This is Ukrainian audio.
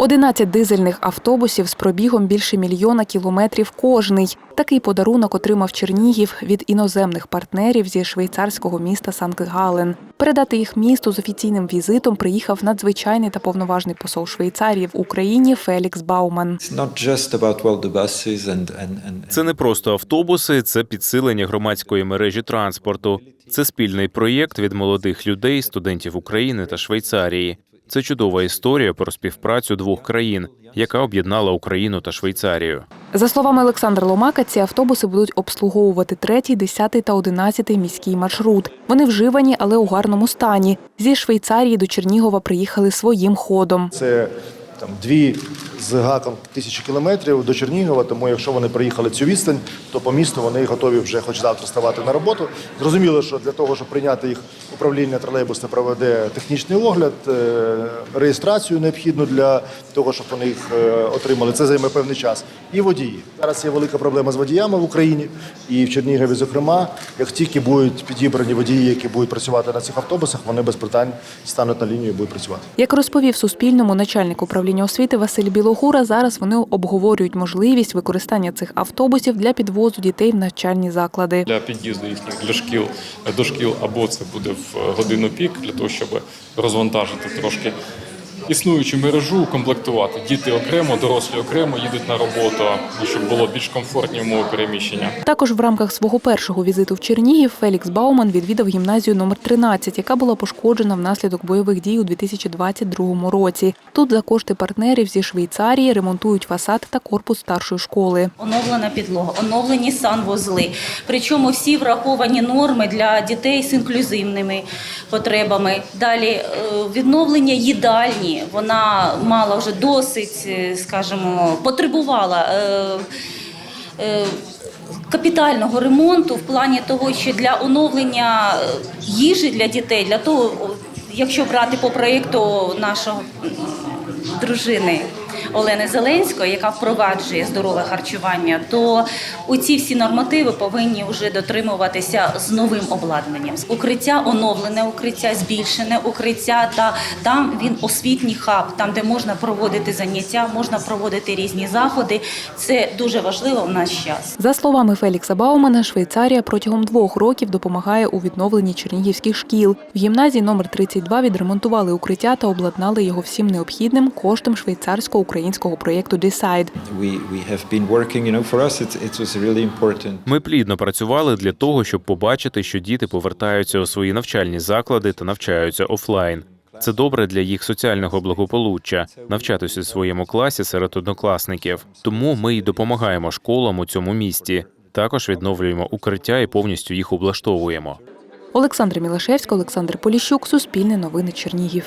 11 дизельних автобусів з пробігом більше мільйона кілометрів кожний. Такий подарунок отримав Чернігів від іноземних партнерів зі швейцарського міста Санкт-Гален. Передати їх місту з офіційним візитом приїхав надзвичайний та повноважний посол Швейцарії в Україні Фелікс Бауман. Це не просто автобуси, це підсилення громадської мережі транспорту. Це спільний проєкт від молодих людей, студентів України та Швейцарії. Це чудова історія про співпрацю двох країн, яка об'єднала Україну та Швейцарію. За словами Олександра Ломака, ці автобуси будуть обслуговувати третій, десятий та одинадцятий міський маршрут. Вони вживані, але у гарному стані. Зі Швейцарії до Чернігова приїхали своїм ходом. Це там дві з гаком тисячі кілометрів до Чернігова. Тому якщо вони приїхали цю відстань, то по місту вони готові вже хоч завтра ставати на роботу. Зрозуміло, що для того, щоб прийняти їх управління тролейбусне проведе технічний огляд, е, реєстрацію необхідну для того, щоб вони їх е, отримали. Це займе певний час. І водії. Зараз є велика проблема з водіями в Україні і в Чернігові, зокрема, як тільки будуть підібрані водії, які будуть працювати на цих автобусах, вони без питань стануть на лінію і будуть працювати. Як розповів Суспільному начальник управління освіти Василь Білогура, зараз вони обговорюють можливість використання цих автобусів для підвозу дітей в навчальні заклади. для під'їзду їхніх для шкіл до шкіл, або це буде в годину пік для того, щоб розвантажити трошки існуючу мережу, комплектувати діти окремо, дорослі окремо їдуть на роботу, щоб було більш комфортні умови переміщення. Також в рамках свого першого візиту в Чернігів Фелікс Бауман відвідав гімназію номер 13, яка була пошкоджена внаслідок бойових дій у 2022 році. Тут за кошти партнерів зі Швейцарії ремонтують фасад та корпус старшої школи. Оновлена підлога, оновлені санвузли. Причому всі враховані норми для дітей з інклюзивними потребами. Далі е, відновлення їдальні. Вона мала вже досить, е, скажімо, потребувала. е, е, Капітального ремонту в плані того, що для оновлення е, їжі для дітей, для того, якщо брати по проєкту нашого дружини Олени Зеленської, яка впроваджує здорове харчування, то оці всі нормативи повинні вже дотримуватися з новим обладнанням. Укриття оновлене, укриття збільшене, укриття та там він освітній хаб, там де можна проводити заняття, можна проводити різні заходи. Це дуже важливо в наш час. За словами Фелікса Баумана, Швейцарія протягом двох років допомагає у відновленні чернігівських шкіл. В гімназії номер 32 відремонтували укриття та обладнали його всім необхідним коштом швейцарсько-українського проєкту Decide. Ми плідно працювали для того, щоб побачити, що діти повертаються у свої навчальні заклади та навчаються офлайн. Це добре для їх соціального благополуччя навчатися у своєму класі серед однокласників. Тому ми й допомагаємо школам у цьому місті. Також відновлюємо укриття і повністю їх облаштовуємо. Олександра Мілашевська, Олександр Поліщук, Суспільне новини Чернігів.